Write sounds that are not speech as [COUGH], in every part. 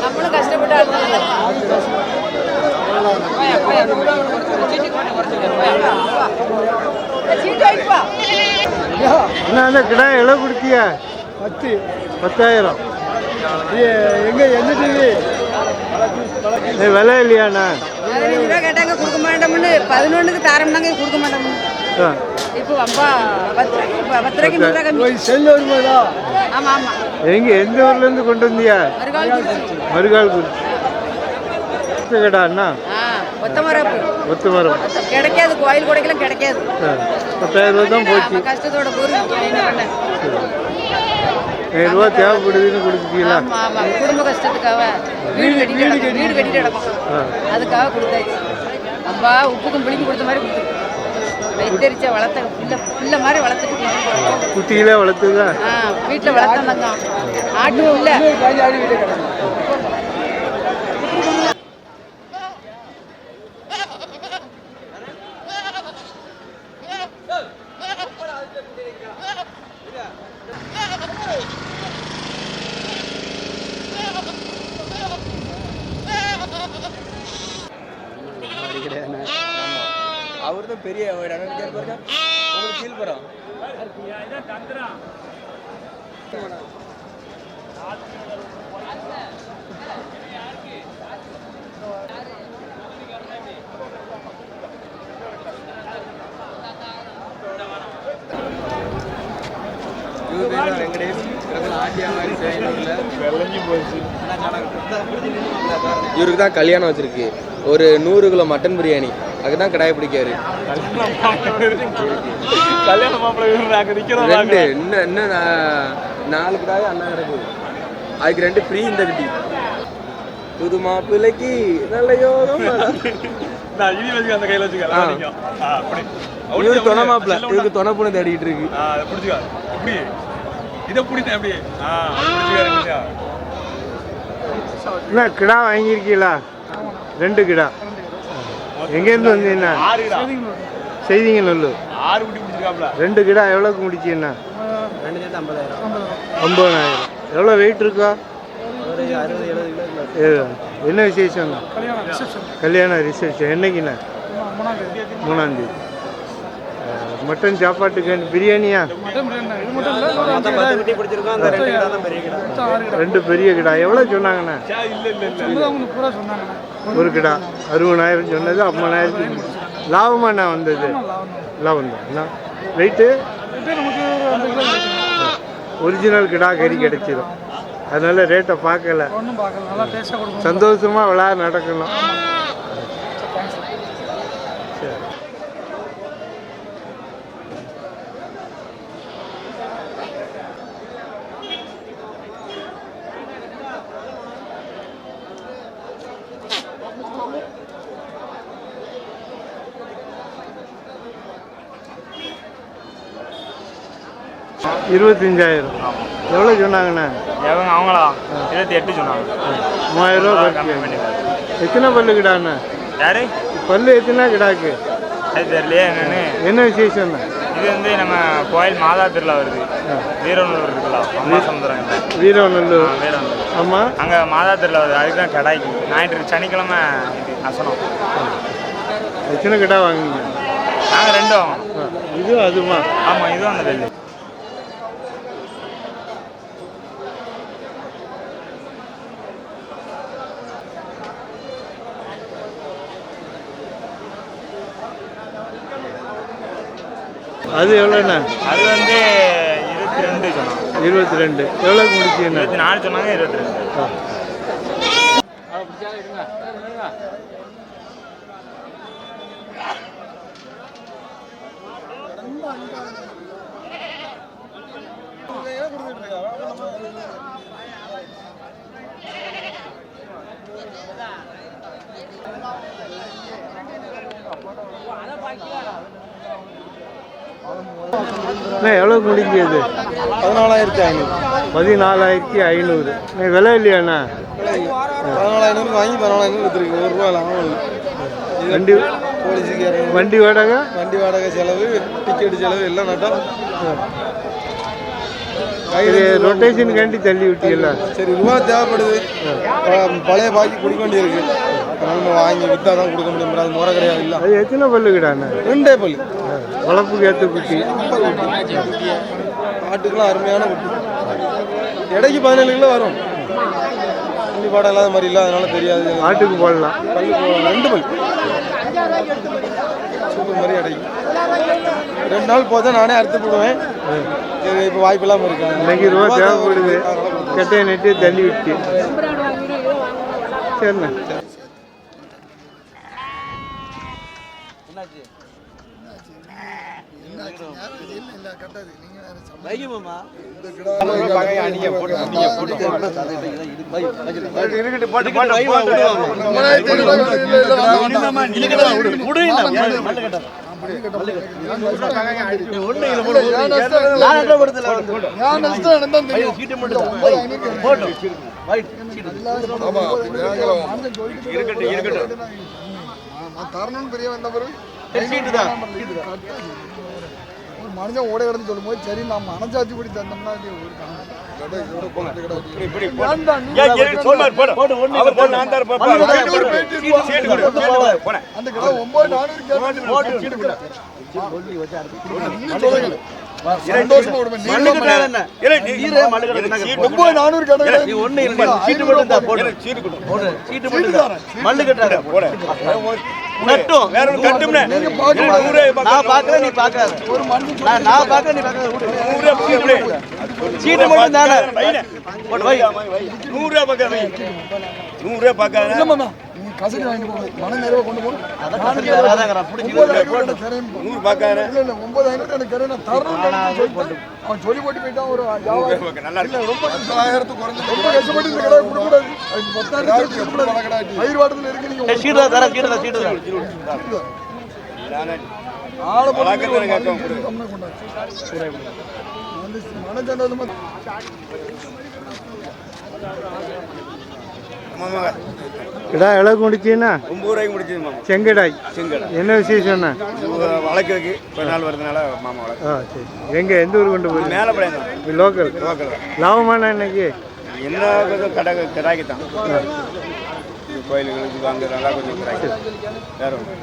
நம்மளும் கஷ்டப்பட்டு போய் போய் போய் போய் போய் போய் போய் என்ன அந்த கிடா எவ்வளோ கொடுத்தியா பத்து. பத்தாயிரம். எங்க எந்த டிவி விலை இல்லையாண்ணா பதினஞ்சு ரூபா கேட்டாங்க கொடுக்க மாட்டோம்னு. பதினொன்றுக்கு தாரம்னாங்க கொடுக்க மாட்டோம்னு. இப்போ அம்பா பத்து ரூபாய்க்கு இப்போ பத்து ரூபாய்க்கு நூறு ரூபா கம்மி செல்லு வரும்போதா ஆமா ஆமா. எங்க எந்த ஊர்லேருந்து கொண்டு வந்தியா மறுகால் மறுகால் குறிச்சி கடா அண்ணா. ஆ ஒத்த மரம் கிடைக்காது கோயில் கொடைக்கெல்லாம் கிடைக்காது. பத்தாயிரம் ரூபா தான் போச்சு. கஷ்டத்தோட ஆயிரம் ரூபா தேவைப்படுதுன்னு கொடுத்துட்டீங்களா ஆமா ஆமா. குடும்ப கஷ்டத்துக்காக வீடு கட்டிட்டு கிடக்கும். வீடு கட்டிட்டு அதுக்காக கொடுத்தாச்சு. அம்பா உப்புக்கும் புளிக்கும் கொடுத்த மாதிரி கொடுத்து வைத்தறிச்ச வளர்த்த பிள்ளை பிள்ளை மாதிரி வளர்த்துட்டு குட்டிகளே வளர்த்துதா? ஆ வீட்டில் வளர்த்தாங்க ஆட்டு இல்லை அவர் தான் பெரிய இடம் பாருங்க. உங்களுக்கு கீழ் போகிறோம் இவர் பேர் தான் வெங்கடேஷ் ஆட்டியா மாதிரி சேனூரில் இவருக்கு தான் கல்யாணம் வச்சிருக்கு. ஒரு நூறு கிலோ மட்டன் பிரியாணி. அதுக்கு தான் கடாய் பிடிக்காரு. கல்யாண மாப்பிள்ளை ரெண்டு இன்னும் இன்னும் நா- நாலு கடாய் அண்ணா கிடக்கு. அதுக்கு ரெண்டு ஃப்ரீ இந்த கட்டி. புது மாப்பிள்ளைக்கு நல்ல யோகம் [LAUGHS] அந்த கையில வச்சுக்க துணை மாப்பிள்ள. இவருக்கு துணை பொண்ணு தேடிட்டு இருக்கு. பிடிச்சுக்க. இப்படி. இதை பிடிச்சுக்க என்ன கிடா வாங்கியிருக்கீங்களா? ரெண்டு கிடா. எங்கேருந்து வந்தீங்கண்ணா செய்திங்க நல்லு ஆறு குட்டி பிடிச்சிருக்காப்ல ரெண்டு கிடா எவ்வளோக்கு முடிச்சீங்கண்ணா ரெண்டு சேர்த்து ஐம்பதாயிரம். ஐம்பதாயிரம். எவ்வளோ வெயிட் இருக்கா? என்ன விசேஷம்ண்ணா கல்யாணம் ரிசப்ஷன் என்னைக்குண்ணா மூணாந்தேதி மட்டன் சாப்பாட்டுக்கு பிரியாணியா? ரெண்டு பெரிய கிலோ ரெண்டு பெரிய கிடா. எவ்வளோ சொன்னாங்கண்ணா? இல்ல இல்ல இல்ல ஒரு கிடா அறுபதாயிரம் சொன்னது ஐம்பதாயிரத்துக்கு லாபமாண்ணா வந்தது. லாபம் தான் என்ன? வெயிட்டு ஒரிஜினல் கிடா கறி கிடைச்சிடும் அதனால ரேட்டை பார்க்கல. சந்தோஷமா விழா நடக்கணும். இருபத்தஞ்சாயிரம். எவ்வளோ சொன்னாங்கண்ணா? எவங்க அவங்களா? இருபத்தி எட்டு சொன்னாங்க. மூவாயிரம் ரூபா குறைச்சி எத்தனை பல்லு கிடாண்ணா யாரு? பல்லு எத்தனை கிடாக்கு? அது தெரியலையே என்னன்னு. என்ன விசேஷம்ண்ணா? இது வந்து நம்ம கோயில் மாதா திருவிழா வருது. வீரநூறு இருக்குல்ல அம்மா சமுத்திரம் வீரநல்லூர். வீரநூறு ஆமாம் அங்கே மாதா திருவிழா வருது. அதுக்கு தான் கடாய்க்கு. ஞாயிற்று சனிக்கிழமை அசனம். எத்தனை கிடா வாங்குங்க நாங்கள் ரெண்டும் இது அதுமா? ஆமாம் இதுவும் அந்த வெள்ளி அது எவ்வளோண்ணா? அது வந்து இருபத்தி ரெண்டு சொன்னாங்க. இருபத்தி ரெண்டு. எவ்வளோக்கு முடிச்சுண்ணா இருபத்தி நாலு சொன்னாங்க இருபத்தி ரெண்டு. Hãy subscribe எவ்வளோ முடிஞ்சது? பதினாலாயிரத்தி ஐநூறு. பதினாலாயிரத்தி ஐநூறு. விலை இல்லையாண்ணா பதினாலாயிரம் வாங்கி பதினாலாயிரம் விற்றுருக்கு ஒரு ரூபா லாபம் வண்டி வண்டி வாடகை? வண்டி வாடகை செலவு டிக்கெட் செலவு எல்லாம் நட்டோம் இது ரொட்டேஷன் கண்டி தள்ளி விட்டீங்களா சரி ரூபா தேவைப்படுது. பழைய பாக்கி கொடுக்க வேண்டியிருக்கு. நம்ம வாங்கி விற்றா தான் கொடுக்க முடியும். அது முறை கிடையாது இல்லை. அது எத்தனை பல்லுக்கிடாண்ணா ரெண்டே பள்ளி வளர்ப்புக்கு ஏற்ற குட்டி. ஆட்டுக்கெல்லாம் அருமையான குட்டி. இடைக்கு பதினேழு கிலோ வரும். வண்டி பாடம் இல்லாத மாதிரி இல்லை அதனால தெரியாது. ஆட்டுக்கு போடலாம். பல்லு போ- ரெண்டு பல் சூப்பர் மாதிரி அடைக்கும் ரெண்டு நாள் போதா நானே அறுத்து போடுவேன். இப்போ வாய்ப்பு இல்லாமல் இருக்கேன். இன்னைக்கு ரூபா தேவைப்படுது. கட்டையை நெட்டு தள்ளி விட்டு. சரிண்ணா. தரணும்னு பெரிய வந்த பிறகு ஒரு மனுஷன் ஓட கிடந்து சொல்லும் போது சரி நம்ம அணைச்சாச்சு படி. தந்தோம்னா இது ஒரு கணக்கு. கடை. இதோட போட்டு கிடக்கு. ஏன்டா நீ அந்த கடை ஒன்பது நானூறு கேட்டு. இன்னும் சொல்லுங்க. சந்தோஷமா விடுவேன். நீங்களும் ஒன்பது நானூறு கடை நீங்க பார்க்க நான் பாக்குறேன் நீ பாக்காத ஒரு மனுஷன் நான் பாக்குறேன் நீ பாக்காத சீட்டு மட்டும் தானே. போட்டு வை இல்லம்மா நீ கசடி வாங்கிட்டு போங்க. மன நிறைவா கொண்டு போகணும் அதான் கசடி வராதங்கிறான். புடிச்சு ஒன்பது ஐநூறு எனக்கு தரேன் நான் தரணும்னு சொல்லிட்டு அவன் சொல்லி போட்டு போயிட்டான் ஒரு வியாபாரி இல்ல ரொம்ப ரொம்ப கஷ்டப்பட்டு இந்த கடை பயிர் வாட்டத்துல இருக்கு நீங்க சீட்டு தான் தரேன் சீட்டு தான் சீட்டு தான் ஆளை போட்டு கம்மியா கிடா எவ்வளோ முடிச்சுன்னா ஒம்பது ரூபாய்க்கு முடிச்சது மாமா. செங்கடாய். செங்கடை. என்ன விசேஷம்ண்ணா வளர்க்குறதுக்கு ஒரு நாள் வருதுனால மாமா வளர்க்கு ஆ சரி. எங்கே எந்த ஊர் கொண்டு போய் மேலே படையணும் லோக்கல். லோக்கல் லாபமான இன்னைக்கு என்ன கொஞ்சம் கடை கிராக்கி தான். கோயிலுங்களுக்கு அங்கே நல்லா கொஞ்சம் கிராக்கி வேற ஒன்று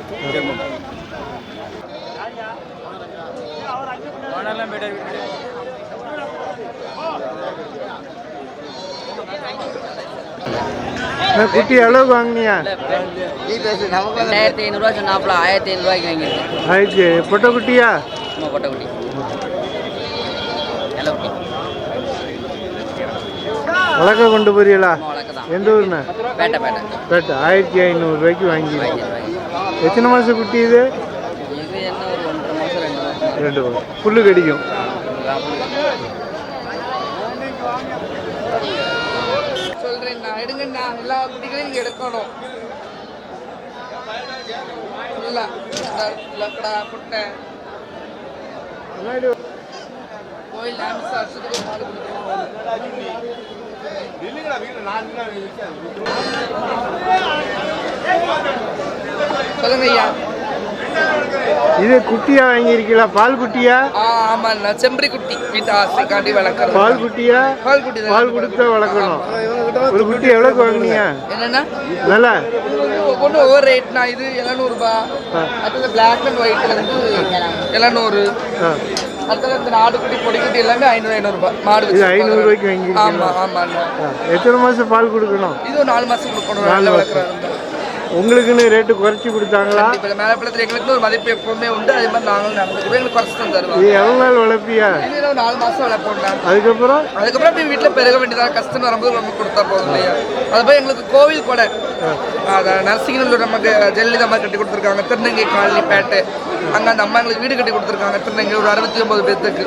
அண்ணா, குட்டி எவ்வளோக்கு வாங்கினியா? ரெண்டாயிரத்தி ஐநூறுரூவா சொன்னாப்புல ஆயிரத்தி ஐநூறுரூவாய்க்கு வாங்கியிருக்கேன் ஆயிடுச்சு. பொட்டை குட்டியா? கொட்டக்குட்டி நல்ல குட்டி. வளர்க்க கொண்டு போறீங்களா? வழக்கு எந்த ஊர்ண்ணா? பேட்டை பேட்டை. கரெக்ட் ஆயிரத்தி ஐநூறுரூவாய்க்கு வாங்கி எத்தனை மாதம் குட்டி இது? ரெண்டு மாதம் ரெண்டு மாதம் புல்லு கடிக்கும். சொல்றேன் எடுங்கண்ணா எல்லா குட்டிகளையும் எடுக்கணும். ஃபுல்லா கோயில் வருஷத்துக்கு சொல்லுங்க ஐயா. இது குட்டியா வாங்கியிருக்கீங்களா? பால் குட்டியா? ஆ ஆமாண்ணா. செம்பரி குட்டி. வீட்டு ஆசைக்காண்டி வளர்க்குறது. பால் குட்டியா? பால் குட்டி பால் கொடுத்தா வளர்க்கணும். ஒரு குட்டி எவ்வளோக்கு வாங்கினீங்க? என்னன்னா நல்லா. ஒவ்வொன்று ஒவ்வொரு ரேட்னா இது எழுநூறுபா. அடுத்தது பிளாக் அண்ட் ஒயிட் வந்து எழுநூறு. அடுத்தது இந்த நாடு குட்டி பொடி குட்டி எல்லாமே ஐநூறு ஐநூறுபா. மாடு இது வச்சிருப்பாங்க. ஐநூறு ரூபாய்க்கு வாங்கியிருக்கீங்களா? ஆமா ஆமாண்ணா. ஆ. எத்தனை மாதம் பால் கொடுக்கணும்? இது நாலு மாசம் கொடுக்கணும். நாலு. வளர்க்குறாங்க உங்களுக்குன்னு ரேட்டு குறைச்சி கொடுத்தாங்களா? இப்போ மேலப்பழத்தில் எங்களுக்கு ஒரு மதிப்பு எப்பவுமே உண்டு. அதே மாதிரி நாங்களும் நடந்துக்குவோம். எங்களுக்கு குறைச்சி தான் இது எவ்வளோ நாள் வளர்ப்பியா ஒரு நாலு மாசம் வளர்ப்போம்ண்ணா அதுக்கப்புறம்? அதுக்கப்புறம் அப்படி வீட்டில் பெருக வேண்டியதாக கஷ்டம் வரும்போது நம்ம கொடுத்தா போதும் இல்லையா? அது போய் எங்களுக்கு கோவில் கூட. நரசிங்கநல்லூர் நமக்கு ஜெயலலிதா அம்மா கட்டி கொடுத்துருக்காங்க. திருநங்கை காலனி பேட்டை. அங்கே அந்த அம்மா எங்களுக்கு வீடு கட்டி கொடுத்துருக்காங்க. திருநங்கை ஒரு அறுபத்தி ஒன்பது பேர்த்துக்கு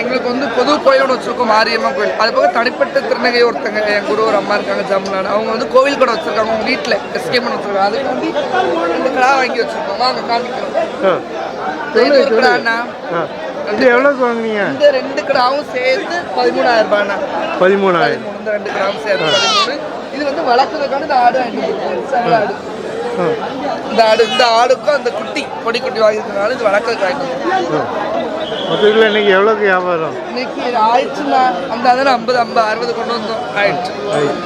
எங்களுக்கு வந்து பொது கோயில் ஒன்று வச்சிருக்கோம் மாரியம்மா கோயில். அது போக தனிப்பட்ட திருநங்கை ஒருத்தங்க என் குரு ஒரு அம்மா இருக்காங்க ஜம்முனாடு அவங்க வந்து கோவில் கூட வச்சிருக்காங்க அவங்க வீட்டில். பண்ண அதுக்கு வந்து ரெண்டு கடா வாங்கி வச்சிருக்கோம். வாங்க காமிக்கிறோம். இது எவ்வளோக்கு வாங்குனீங்க? இந்த ரெண்டு கிடாவும் சேர்த்து பதிமூணாயிரம் ரூபாய்ண்ணா. பதிமூணாயிரம். இந்த ரெண்டு சேர்த்து பதிமூணு. இது வந்து வளர்க்குறதுக்கான இந்த ஆடு வாங்கிட்டு ஆடு. இந்த ஆடு இந்த ஆடுக்கும் அந்த குட்டி பொடி குட்டி வாங்கியிருக்கனால இது வளர்க்கறதுக்கு வாங்கிட்டு. மொத்தத்தில் இன்னைக்கு எவ்வளோக்கு வியாபாரம்? இன்னைக்கு ஆயிடுச்சுண்ணா. அந்த அதில் ஐம்பது ஐம்பது அறுபது கொண்டு வந்தோம். ஆயிடுச்சு.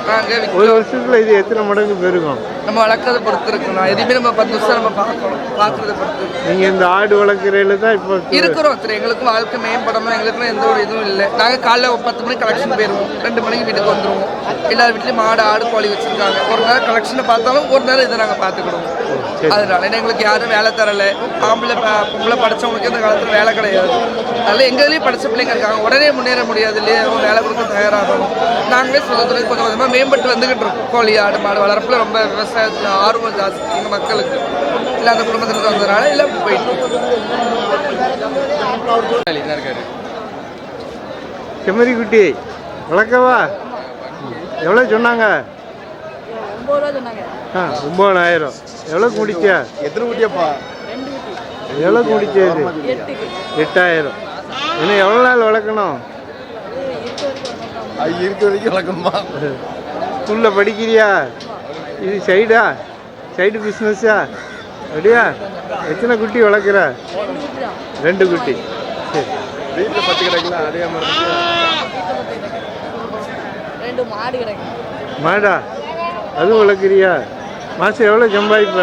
நாங்கள் ஒரு வருஷத்தில் இது எத்தனை மடங்கு பெருகும்? நம்ம வளர்க்கறத பொறுத்து இருக்குண்ணா. எதுவுமே நம்ம பத்து வருஷம் நம்ம பார்க்கணும். பார்க்கறத பொறுத்து. நீங்கள் இந்த ஆடு வளர்க்குறதுல தான் இப்போ இருக்கிறோம் ஒருத்தர் எங்களுக்கும் வாழ்க்கை மேம்படணும் எங்களுக்கும் எந்த ஒரு இதுவும் இல்லை. நாங்கள் காலைல பத்து மணிக்கு கலெக்ஷன் போயிடுவோம். ரெண்டு மணிக்கு வீட்டுக்கு வந்துடுவோம் எல்லார் வீட்லேயும் மாடு ஆடு கோழி வச்சிருக்காங்க. ஒரு நேரம் கலெக்ஷனை பார்த்தாலும் ஒரு நேரம் இதை நாங்கள் பார்த்துக்கிடுவோம். அதனால எங்களுக்கு யாரும் வேலை தரல. ஆம்பளை பொம்பளை படிச்சவங்களுக்கு இந்த காலத்தில் வேலை கிடையாது. அதனால எங்க இதுலேயும் படிச்ச பிள்ளைங்க இருக்காங்க. உடனே முன்னேற முடியாது இல்லையா? வேலை கொடுக்க தயாராகணும் நாங்களே சுதந்திரம் கொஞ்சம் கொஞ்சமாக மேம்பட்டு வந்துகிட்டு இருக்கோம். கோழி ஆடு மாடு வளர்ப்பில் ரொம்ப விவசாயத்தில் ஆர்வம் ஜாஸ்தி எங்கள் மக்களுக்கு. இல்லை அந்த குடும்பத்தில் வந்ததுனால இல்லை போயிட்டு. இருக்கோம். செம்மறி குட்டி. வளர்க்கவா? எவ்வளோ சொன்னாங்க? ஆ ஒம்பதாயிரம். எவ்வளோக்கு முடிச்சா? எத்தனை குட்டியாப்பா? இது எட்டுக்கு எட்டாயிரம். இன்னும் எவ்வளோ நாள் வளர்க்கணும்? அது இருக்க வரைக்கும் வளர்க்கணுமா? ஸ்கூலில் படிக்கிறியா? இது சைடா? சைடு பிஸ்னஸா அப்படியா? எத்தனை குட்டி வளர்க்குற? ரெண்டு குட்டி. சரி. வீட்டில் பத்து கிடக்குல அதே மாதிரி ரெண்டு மாடு கிடக்கு. மாடா? அதுவும் வளர்க்குறியா? மாதம் எவ்வளோ சம்பாதிப்ப?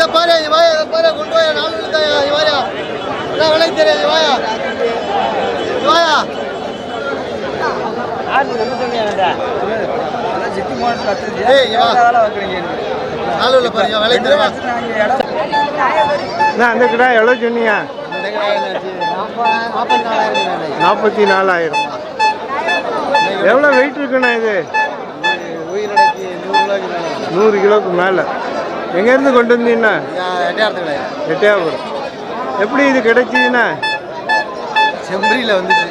இதை பாரு இங்க வாயா இதை பாரு கொண்டு வாயா நாலு விழுந்தாயா இங்க வாயா. இதான் விலைக்கு தெரியாது இங்க வாயா. இங்க வாயா. ஏய் இங்க வா. நாலு விழு பாரு இங்க விலைக்கு தெரியுமா நான் அந்த கிடா எவ்வளோ சொன்னீங்க? நாற்பத்தி நாலாயிரம். எவ்வளோ வெயிட் இருக்குண்ணா இது? நூறு கிலோக்கு மேலே. எங்கேருந்து கொண்டு வந்தீங்கண்ணா எட்டயபுரம் எப்படி இது கிடைச்சிதுண்ணா? செம்பரியில் வந்துச்சு.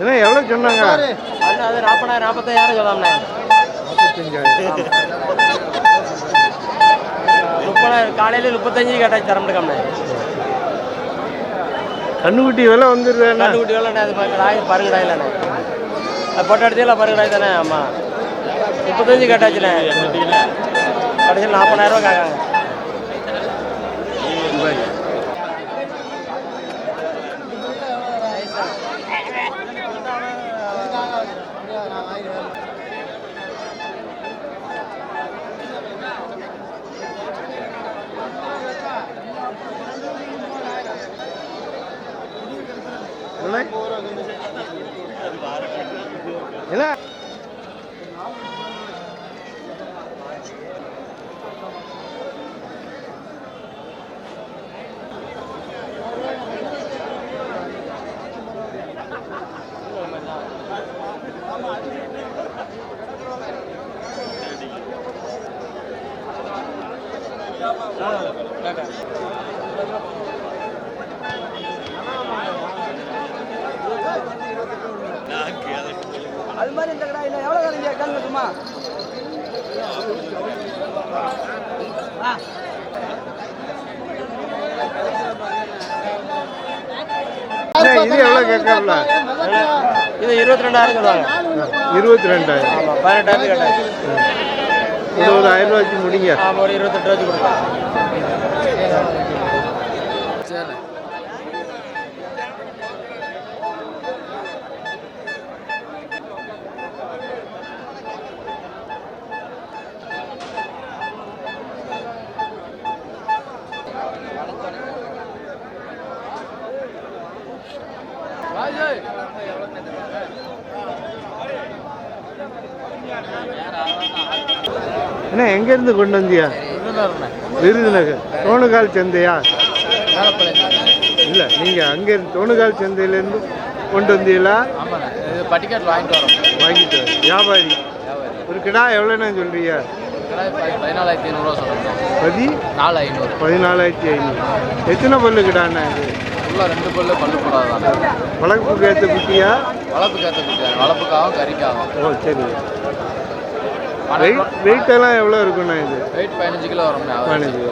என்ன எவ்வளோ சொன்னாங்க? நாற்பதாயிரம் நாற்பத்தாயிரம் சொல்லலாம்ண்ணே முப்பதாயிரம் காலையில் முப்பத்தஞ்சு கேட்டாச்சு தர முடியாமண்ணே கண்ணுக்குட்டி விலை வந்துருது கண்ணுக்குட்டி குட்டி வேலை அது ராய் பருங்கடாய் இல்லைண்ணே அது போட்டோ பருங்கடாய் தானே ஆமாம் முப்பத்தஞ்சு கேட்டாச்சுண்ணே. கடைசியில் நாற்பதாயிரம் ரூபா கேட்காங்க. என்ன அது மாதிரி இந்த கடை இல்லை. எவ்வளோ கலைஞா கேளுங்க சும்மா. அண்ணா, இது எவ்வளோ கேட்கல இது இருபத்தி ரெண்டாயிரம் சொல்லுவாங்க இருபத்தி ரெண்டாயிரம் ஆமாம் பதினெட்டாயிரம் கேட்டாச்சு இருபதாயிரம் ரூபா வச்சு முடிங்க. ஆமாம் ஒரு இருபத்தெட்டு வச்சு கொடுப்போம் எங்கேருந்து கொண்டு வந்தியா? விருதுநகர். தோணுகால் சந்தையா? இல்லை நீங்கள் அங்கேருந்து தோணுகால் சந்தையிலேருந்து கொண்டு வந்தீங்களா? பட்டிக்காட்டில் வாங்கிட்டு வரோம் வாங்கிட்டு வர. வியாபாரி. ஒரு கிடா எவ்வளோண்ணா சொல்றிய பதினாலாயிரத்தி ஐநூறுரூவா சொல்கிறோம் பதி? நாலு ஐநூறு பதினாலாயிரத்தி ஐநூறு. எத்தனை பல்லு கிடாண்ணா இது? ஃபுல்லாக ரெண்டு பல்லு பல்லு போடாதான் வளர்ப்புக்கு ஏற்ற குட்டியா? வளர்ப்புக்கு ஏற்ற குட்டி வளர்ப்புக்காகவும் கறிக்காகவும். ஓ சரி. வெயிட் வெயிட் எல்லாம் எவ்வளோ இருக்குண்ணா இது? வெயிட் பதினஞ்சு கிலோ வரும் பதினஞ்சு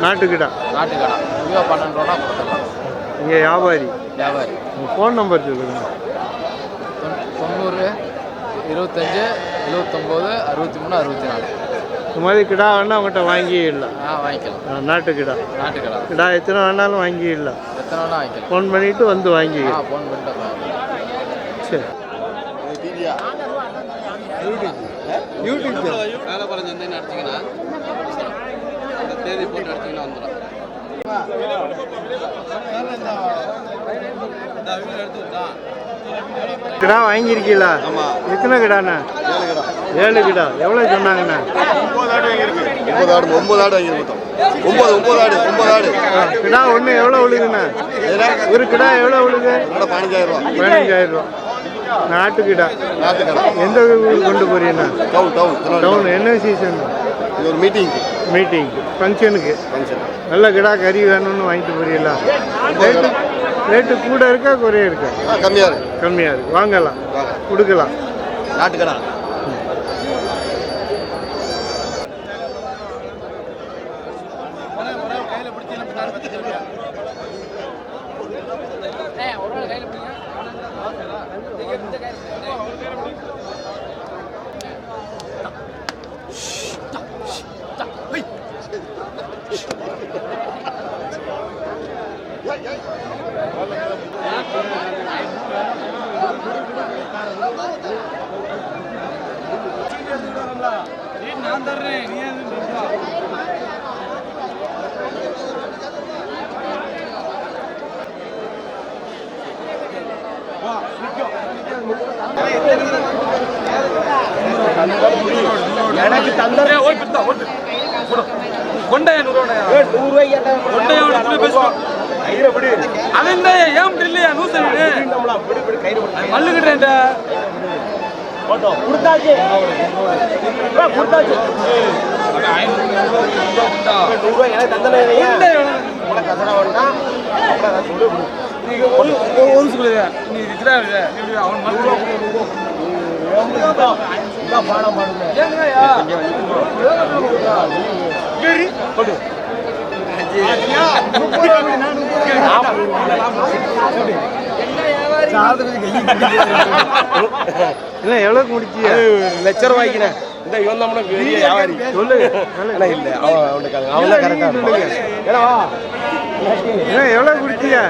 நாட்டுக்கிடா நாட்டு கடை கிலோ பன்னெண்டு ரூபா கொடுத்துடலாம். இங்கே வியாபாரி. வியாபாரி. உங்கள் ஃபோன் நம்பர் சொல்லுங்க. தொண்ணூ- தொண்ணூறு இருபத்தஞ்சு எழுபத்தொம்போது அறுபத்தி மூணு அறுபத்தி நாலு இந்த மாதிரி கிடா வேணா அவங்ககிட்ட வாங்கிடலாம். ஆ வாங்கிக்கலாம். நாட்டுக்கிடா. நாட்டு கடை கிடா எத்தனை வேணாலும் வாங்கிடலாம். எத்தனை வேணா வாங்கிக்கலாம். ஃபோன் பண்ணிவிட்டு வந்து வாங்கிக்கலாம் ஃபோன் பண்ணிட்டு சரி. YouTube channel. வேலைப்பாளையம் சந்தைன்னு அடிச்சிங்கன்னா அந்த தேதி போட்டு அடிச்சிங்கன்னா வந்துடும் கிடா வாங்கியிருக்கீங்களா? எத்தனை கிடாண்ணா? ஏழு கிடா. எவ்வளோ சொன்னாங்கண்ணா? ஒன்பது ஆடு ஒன்பது ஆடு வாங்கியிருக்கோம். ஒன்பது ஒன்பது ஆடு ஒன்பது ஆடு. கிடா ஒன்று எவ்வளோ விழுகுண்ணா? ஒரு கிடா எவ்வளோ விழுகு? பதினஞ்சாயிரம் ரூபா. பதினஞ்சாயிரம் ரூபா. நாட்டுக்கடை. எந்த ஊருக்கு கொண்டு போறீங்கண்ணா டவுன் என்ன சீசன் இது ஒரு மீட்டிங் மீட்டிங் ஃபங்க்ஷனுக்கு ஃபங்க்ஷன் நல்ல கிடா கறி வேணும்னு வாங்கிட்டு போறீங்களா? ரேட்டு ரேட்டு கூட. இருக்கா குறைய இருக்கா? கம்மியாக இருக்கு. கம்மியாக இருக்கு. வாங்கலாம். வாங்க. கொடுக்கலாம். நாட்டுக்கடை. நான் தர்றேன் நீ எனக்கு தந்தரே ஓய் பித்தா ஓட்டு கொண்டையா நூறு ரூபாய் கொண்டையோட பேசுவோம் அவன் ஏன் இல்லையா? நூத்தி மல்லுகிட்டேன்டா கொடுத்தாச்சு. கொடுத்தாச்சு. நூறுரூவா சொல்லுங்க நீ இருக்கிறாங்க அவன் மல்லுதான் பாடம் இல்லை எவ்வளோக்கு முடிச்சியா லட்ச ரூபாய்க்குண்ணே இந்த இவன் தான் பெரிய வியாபாரி. சொல்லு. அண்ணா இல்லை அவன் அவனுக்கு அவன் தான் கரெக்டாக இருப்பான். ஏன்னா எவ்வளோ குடிச்சியா?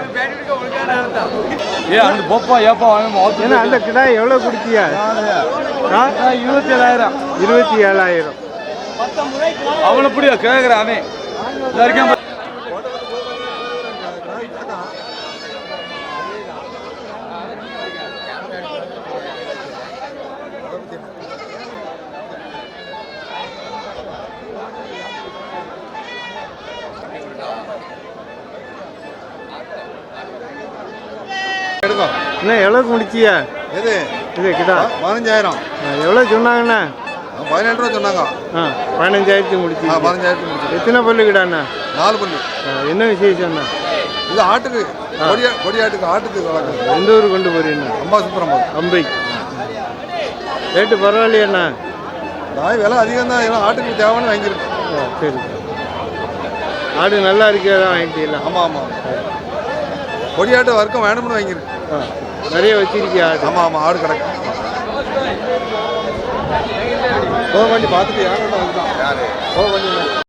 ஏ அந்த பொப்பா ஏப்பா வாங்க ஏன்னா அந்த கிடா எவ்வளோ குடிச்சியா? ஆ? இருபத்தி ஏழாயிரம். இருபத்தி ஏழாயிரம் அவனை புரிய கேட்குறான் அவன் இது வரைக்கும் எடுக்கும் என்ன எவ்வளோக்கு முடிச்சியா எது? இது கிடா பதினஞ்சாயிரம். எவ்வளோ சொன்னாங்கண்ணா? பதினெட்டு ரூபா சொன்னாங்க. ஆ பதினஞ்சாயிரத்துக்கு முடிச்சு பதினஞ்சாயிரத்துக்கு முடிச்சு எத்தனை பல்லு கிடாண்ணா நாலு பல்லு. என்ன விசேஷம்ண்ணா இது ஆட்டுக்கு கொடியா கொடியாட்டுக்கு ஆட்டுக்கு வளர்க்குறது. எந்த ஊர் கொண்டு போறீங்கண்ணா? அம்பா சுப்பிரமம் அம்பை. ரேட்டு பரவாயில்லையாண்ணா நாய் விலை அதிகம் தான். ஏன்னா ஆட்டுக்கு தேவைன்னு வாங்கியிருக்கு. ஆ, சரி. ஆடு நல்லா இருக்கிறதா வாங்கிட்டீங்களா? ஆமாம் ஆமாம் கொடியாட்டு வர்க்கம் வேணும்னு வாங்கியிருக்கு. ஆ. நிறைய வச்சிருக்கியா ஆமாம் ஆமாம் ஆடு கிடக்கு. போக வண்டி பார்த்துட்டு யாரும் யாரு? போக வண்டி